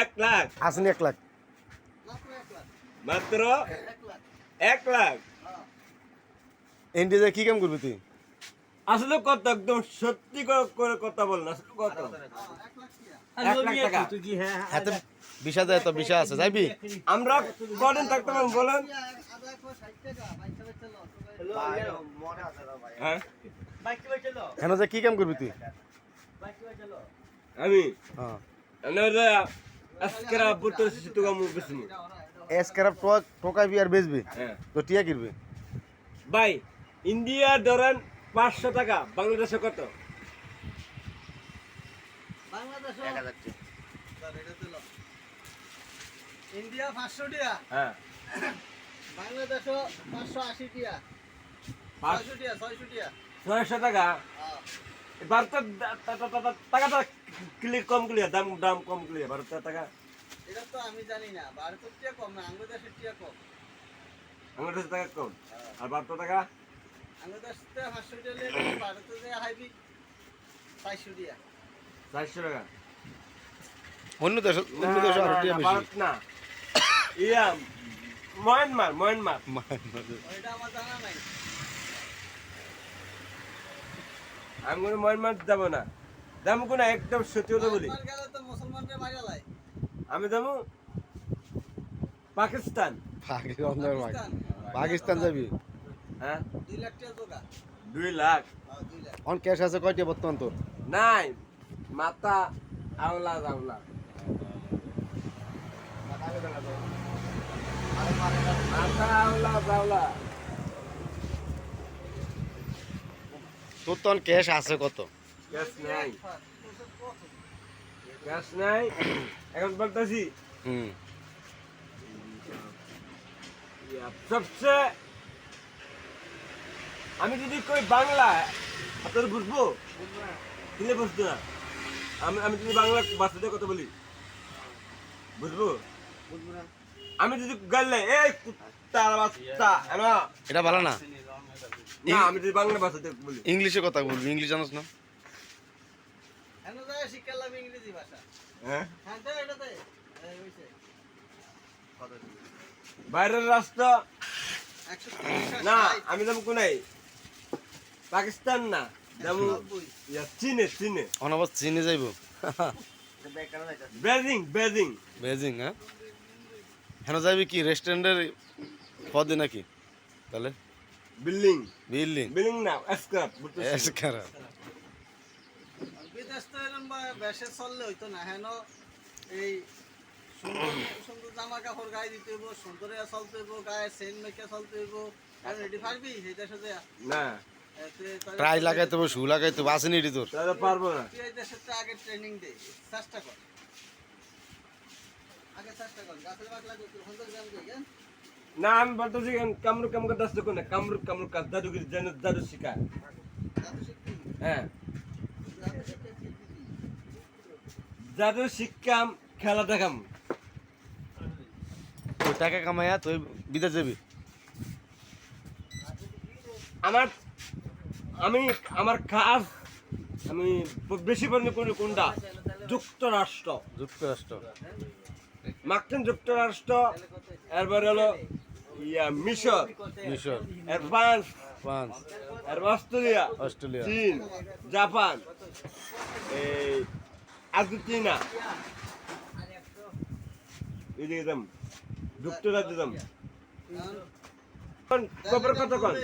এক লাখ। আসেনি এক লাখ। মাত্র এক লাখ। ইন্ডিয়াতে কি কাম করবি তুই? আসলে কত একদম সত্যি করে কথা বল না আসলে কত এক লাখ টাকা। হাতে বিষা দেয় তো বিষা আছে যাইবি? আমরা কদিন থাকতে পারব বলেন? হ্যাঁ। হেন যে কি কাম করবি তুই? আমি? হ্যাঁ। আজকেরা বুতর সিটু কামু বিসমি এসকারাপ টোক টোকাবি আর বেচবি? হ্যাঁ। তো টিয়া কিনবি? ভাই ইন্ডিয়ার ধরেন পাঁচশো টাকা বাংলাদেশে কত? ইন্ডিয়া পাঁচশো টিয়া? হ্যাঁ। বাংলাদেশও পাঁচশো আশি টিয়া। ছয়শো টিয়া ছয়শো টিয়া। ছয়শো টাকা? ভারতের দা- তা- টাকাটা ক্লিয়ার কম ক্লিয়ার দাম দাম কম ক্লিয়ার ভারতের টাকা। এটা তো আমি জানি না টিয়া কম না বাংলাদেশের টিয়া কম। বাংলাদেশের টাকা কম? আর ভারতের টাকা? পাঁচশো টিয়া হাইবি চারশো টিয়া চারশো টাকা? অন্য দেশ অন্য দেশ আরও টিয়া বেশি। ভারত না। ইয়া ময়ানমার ময়ানমার ওইটা আমার জানা নাই। আমি কোনো ময়ানমার যাব না। যাব কোনো একদম সত্যি কথা বলি। আমি যাব পাকিস্তান। পাকিস্তান। যাবি? হ্যাঁ? দুই লাখ টাকা জোগা দুই লাখ। হ্যাঁ, অন ক্যাশ আছে কয়টা বর্তমান তোর? নাই। মাথা আওলা আওলা তোর ক্যাশ আছে কত? গ্যাস নাই। গ্যাস নাই। এখন বলতেছি হুম। সবচেয়ে আমি যদি কই বাংলা আপনার বুঝব? কিনে বুঝতো না। আমি আমি যদি বাংলা বাচ্চাদের কথা বলি বুঝব? আমি যদি গাইলে এই কুত্তার বাচ্চা না এটা ভালো না। না আমি যদি বাংলা ভাষাতে বলি। ইংলিশে কথা বলবি ইংলিশ জানোস না? শিক্ষা লাগবে ইংরেজি ভাষা। হ্যাঁ? হ্যাঁ এটাতে বাইরের রাষ্ট্র? না আমি যাব কোনাই? পাকিস্তান না? যেমন চীনে চীনে। অনাবাস চীনে যাইব। Beijing Beijing. বেজিং হ্যাঁ? হেন যাবি কি রেস্টুরেন্টের পদে নাকি? তাহলে? বিল্ডিং। বিল্ডিং। বিল্ডিং না স্ক্রাপ এসকারা। এরকম বা- বেশে চললে হইতো না হেন এই সুন্দর সুন্দর জামা কাপড় গায়ে দিতে হইব সুন্দর চলতে হইব গায়ে সেন মেখে চলতে হইব। পারবি না। ট্রাই লাগাইতে হবে শু লাগাইতে হবে আসেনি এটি তোর। তাহলে পারব না। তুই এই দেশের আগে ট্রেনিং দে চেষ্টা কর। আগে চেষ্টা কর গাছের লাগবে সুন্দর না আমি বলতেছি কামরু কামরু কাজ তো না কামরু কামরু কাজ দাদু জাদু জাদু শিখা হ্যাঁ জাদু শিখে কি দিবি জাদু শিক্ষাম খেলা দেখাম টাকা কামাইয়া তুই বিদেশ যাবি? আমার আমি আমার কাজ আমি বেশি পরিমাণে কোন কোনটা? যুক্তরাষ্ট্র। যুক্তরাষ্ট্র। মার্কিন যুক্তরাষ্ট্র এরপরে হলো ইয়া মিশর। মিশর। ফ্রান্স। ফ্রান্স। এর অস্ট্রেলিয়া। অস্ট্রেলিয়া। চীন। জাপান। এই আর্জেন্টিনা এদিকে যাম যুক্তরাজ্য যাম কত কন।